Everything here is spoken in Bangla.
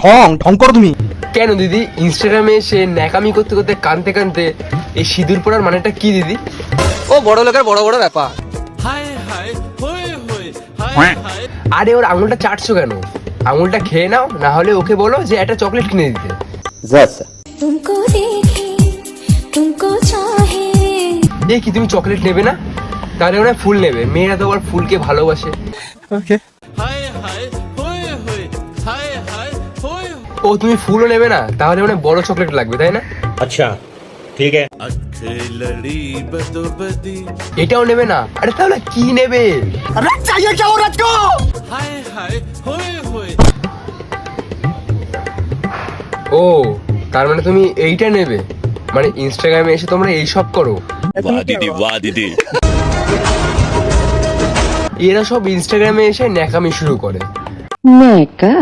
ঢং ঢং করো তুমি। কেন দিদি? ইনস্টাগ্রামে সে ন্যাকামি করতে করতে কানতে কানতে এই সিঁদুর পড়ার মানেটা কি দিদি? ও বড় লোকের বড় বড় ব্যাপার। হ্যাঁ। আরে ওর আঙুলটা চাটছো কেন? আঙুলটা খেয়ে নাও না হলে ওকে বলো যে একটা চকলেট কিনে দিতে। দেখি তুমি চকলেট নেবে না? তাহলে ওরা ফুল নেবে। মেয়েরা তো আবার ফুলকে ভালোবাসে। ওকে হায় হায় ও তুমি ফুলও নেবে না? তাহলে মানে বড় চকলেট লাগবে তাই না? আচ্ছা ঠিক আছে। এটাও নেবে না? আরে তাহলে কি নেবে? আরে চাইয়ে যাও রাজকো? হায় হায় হয়ে হয়ে। ও তার মানে তুমি এইটা নেবে? মানে ইনস্টাগ্রামে এসে তোমরা এই সব করো বাহ দিদি বাহ দিদি এরা সব ইনস্টাগ্রামে এসে ন্যাকামি শুরু করে। ন্যাকা?